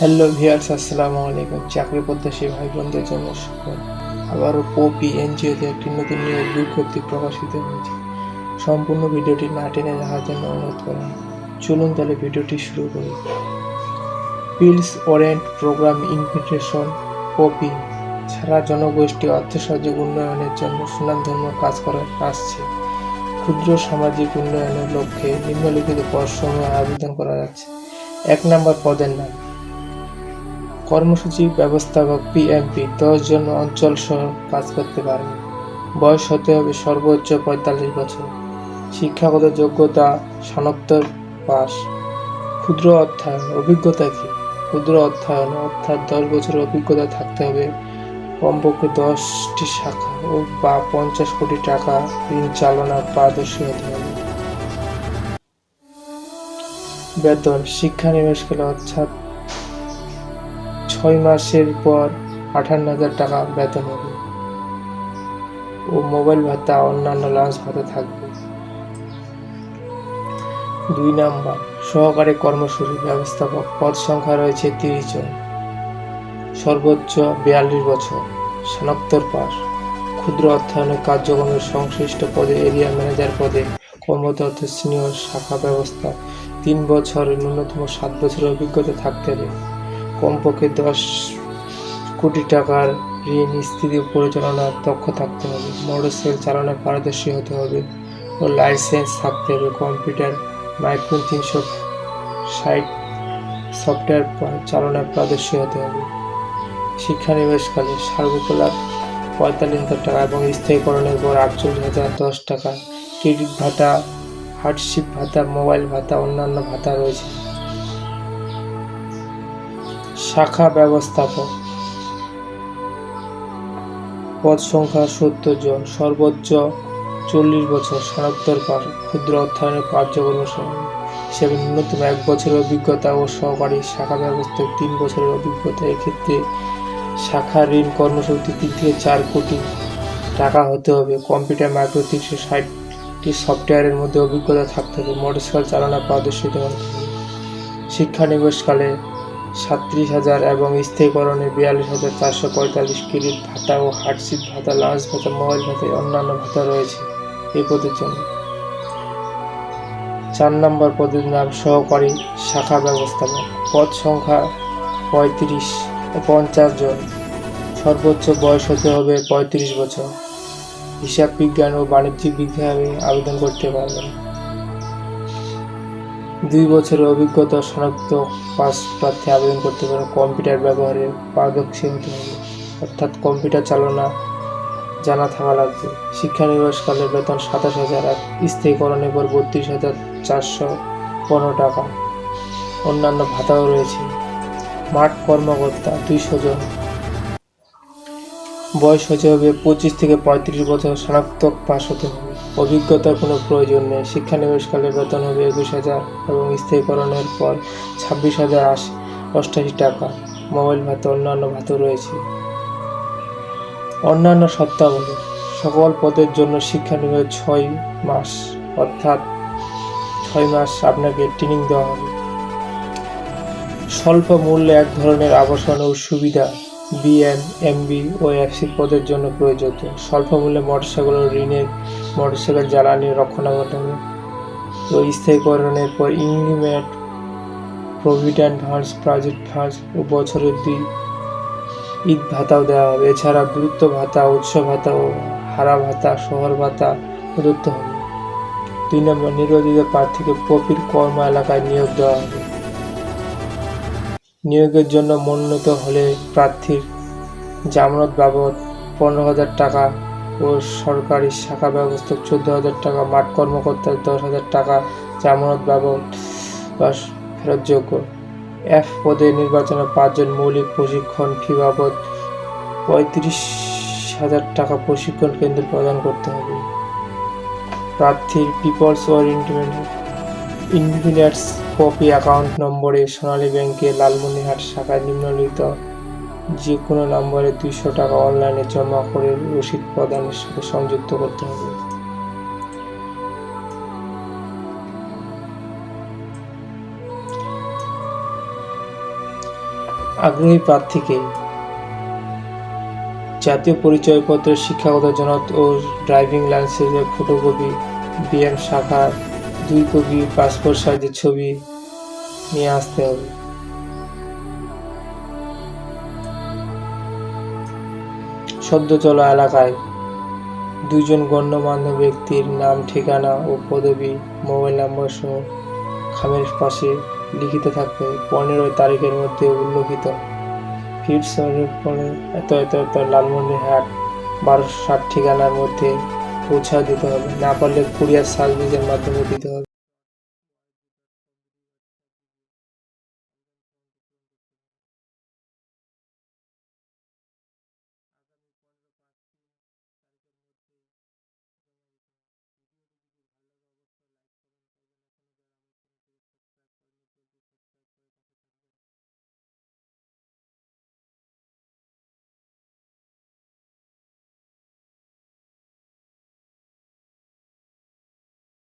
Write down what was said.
Hello viewers আসসালামু আলাইকুম। চাকরি প্রত্যাশী ভাই বোনদের জন্য সুখবর আবারও পপি এনজিওতে একটি নতুন নিয়োগ বিজ্ঞপ্তি প্রকাশিত হয়েছে। সম্পূর্ণ ভিডিওটি না টেনে দেখার জন্য অনুরোধ করা। চলুন তাহলে ভিডিওটি শুরু করি। পিলস ওরেন্ট প্রোগ্রাম ইনভিটেশন পপি। ছাড়া জনগোষ্ঠী অর্থসামাজিক উন্নয়নের জন্য সুনামধর্ম কাজ করে আসছে ক্ষুদ্র সামাজিক উন্নয়নের লক্ষ্যে নিম্নলিখিত পদসমূহ আবেদন করা যাচ্ছে। এক নম্বর পদের নাম। কর্মসূচি ব্যবস্থাপক পিএমপি দশ জন অঞ্চল সহ কাজ করতে পারবে বয়স হতে হবে সর্বোচ্চ পঁয়তাল্লিশ বছর। শিক্ষাগত যোগ্যতা সনত্তর পাস। ক্ষুদ্র অর্থায়ন অভিজ্ঞতা কি? ক্ষুদ্র অর্থায়ন অর্থাৎ দশ বছরের অভিজ্ঞতা থাকতে হবে। কমপক্ষে দশটি শাখা ও বা পঞ্চাশ কোটি টাকা ঋণ চালনা পারদর্শী হতে হবে। বেতন শিক্ষানিবেশকালে অর্থাৎ ছয় মাসের পর আঠান্ন হাজার টাকা বেতন হবে। ও মোবাইল ভাতা, অন্যান্য লাঞ্চ ভাতা থাকবে। দুই নাম্বার, সহকারী কর্মসূচি ব্যবস্থাপক পদ সংখ্যা রয়েছে তিরিশ জন। সর্বোচ্চ বিয়াল্লিশ বছর। স্নাতক পাস ক্ষুদ্র অর্থায়নের কার্যক্রমের সংশ্লিষ্ট পদে এরিয়া ম্যানেজার পদে কর্মরত সিনিয়র শাখা ব্যবস্থা তিন বছরের ন্যূনতম সাত বছরের অভিজ্ঞতা থাকতে হবে। কমপক্ষে দশ কোটি টাকার ঋণ স্থিতি পরিচালনার দক্ষ থাকতে হবে। মোটর মোটরসাইকেল চালানোর পারদর্শী হতে হবে ও লাইসেন্স থাকতে হবে। কম্পিউটার মাইক্রো তিনশো ষাট সফটওয়্যার চালনায় পারদর্শী হতে হবে। শিক্ষানিবেশকালে সার্বকলাপ পঁয়তাল্লিশ হাজার টাকা এবং স্থায়ীকরণের পর আটচল্লিশ হাজার দশ টাকা, ক্রেডিট ভাতা হার্ডশিপ ভাতা মোবাইল ভাতা, অন্যান্য ভাতা রয়েছে। শাখা ব্যবস্থাপক। পদ সংখ্যা সত্তর জন, সর্বোচ্চ চল্লিশ বছর স্নাতক পাস ক্ষুদ্র অর্থায়নের কার্যক্রম হিসেবে ন্যূনতম এক বছরের অভিজ্ঞতা ও সহকারী শাখা ব্যবস্থায় তিন বছরের অভিজ্ঞতা। এক্ষেত্রে শাখা ঋণ কর্মসূচি তিন থেকে চার কোটি টাকা হতে হবে। কম্পিউটার মাইক্রো তিনশো ষাটটি সফটওয়্যারের মধ্যে অভিজ্ঞতা থাকতে হবে। মোটরসাইকেল চালানো, পারদর্শিত হতে হবে শিক্ষানিবেশকালে সাতত্রিশ হাজার এবং স্থায়ীকরণে বিয়াল্লিশ হাজার চারশো পঁয়তাল্লিশ ক্রেডিট ভাতা ও হার্ডশিপ ভাতা লাঞ্চ ভাতা মোবাইল ভাতা অন্যান্য ভাতা রয়েছে এই পদের জন্য। চার নম্বর পদের নাম সহকারী শাখা ব্যবস্থাপক। পদ সংখ্যা পঁয়ত্রিশ, পঞ্চাশ জন। সর্বোচ্চ বয়স হতে হবে পঁয়ত্রিশ বছর। হিসাব বিজ্ঞান ও বাণিজ্যিক বিজ্ঞানে আবেদন করতে পারবেন। দুই বছরের অভিজ্ঞতা শনাক্ত পাস প্রার্থী আবেদন করতে পারেন কম্পিউটার ব্যবহারে পারদর্শী হতে হবে। অর্থাৎ কম্পিউটার চালনা জানা থাকা লাগবে। শিক্ষানিবাসকালের বেতন সাতাশ হাজার, আর স্থায়ীকরণের পর বত্রিশ হাজার চারশো পনেরো টাকা। অন্যান্য ভাতাও রয়েছে। মাঠ কর্মকর্তা দুইশো জন বয়স হতে হবে পঁচিশ থেকে পঁয়ত্রিশ বছর স্নাতক পাস হতে হবে। অভিজ্ঞতার কোনো প্রয়োজন নেই। শিক্ষানিবেশকালে বেতন হবে একুশ হাজার এবং স্থায়ীকরণের পর ছাব্বিশ হাজার অষ্টাশি টাকা। মোবাইল ভাতা অন্যান্য ভাতা রয়েছে। অন্যান্য সত্তাবলী সকল পদের জন্য শিক্ষানিবেশ ছয় মাস। অর্থাৎ ছয় মাস আপনাকে ট্রেনিং দেওয়া হবে। স্বল্প মূল্যে এক ধরনের আবাসন ও সুবিধা বিএম এমবি ও এফসি পদের জন্য প্রয়োজিত স্বল্প মূল্যে মোটরসাইকেল ও ঋণের মোটরসাইকেল জ্বালানি রক্ষণাবেক্ষণ ও স্থায়ীকরণের পর ইংলিমেট প্রভিডেন্ট ফান্ডস প্রজেক্ট ফান্ডস ও বছরের দুই ঈদ ভাতাও দেওয়া হবে। এছাড়া গুরুত্ব ভাতা উৎসব ভাতা ও হারা ভাতা, শহর ভাতা প্রদত্ত হবে। দুই নম্বর, নির্বাচিত প্রার্থীকে পপির কর্ম এলাকায় নিয়োগ দেওয়া হবে। নিয়োগের জন্য মনোনীত হলে প্রার্থীর জামানত বাবদ পনেরো হাজার টাকা ও সরকারি শাখা ব্যবস্থা চোদ্দ হাজার টাকা, মাঠ কর্মকর্তার দশ হাজার টাকা, জামানত বাবদ ফেরতযোগ্য এফ পদে নির্বাচনে পাঁচজন মৌলিক প্রশিক্ষণ ফি বাবদ পঁয়ত্রিশ হাজার টাকা প্রশিক্ষণ কেন্দ্র প্রদান করতে হবে। প্রার্থীর পিপলস ওর ইন্ডিপেন্ডেন্টস কপি অ্যাকাউন্ট নম্বরে সোনালী ব্যাংকে লালমনিরহাট শাখায় নিম্নলিখিত যে কোনো নম্বরে দুইশো টাকা অনলাইনে জমা করে রসিদ প্রদানের সাথে সংযুক্ত করতে হবে। আগ্রহী প্রার্থীকে জাতীয় পরিচয়পত্রের শিক্ষাগত জনদ ও ড্রাইভিং লাইসেন্সের ফটোকপি বিএম শাখার দুই কপি পাসপোর্ট সাইজের ছবি নিয়ে আসতে হবে। সদ্য চলা এলাকায় দুইজন গণ্যমান্য ব্যক্তির নাম, ঠিকানা ও পদবি, মোবাইল নাম্বার সহ খামের পাশে লিখিত থাকতে হবে পনেরোই তারিখের মধ্যে উল্লেখিত ফিট শহরের এত এত এত লালমনিরহাট বারোশো ষাট ঠিকানার মধ্যে পৌঁছা দিতে হবে। না পারলে কুরিয়ার সার্ভিসের মাধ্যমে দিতে হবে।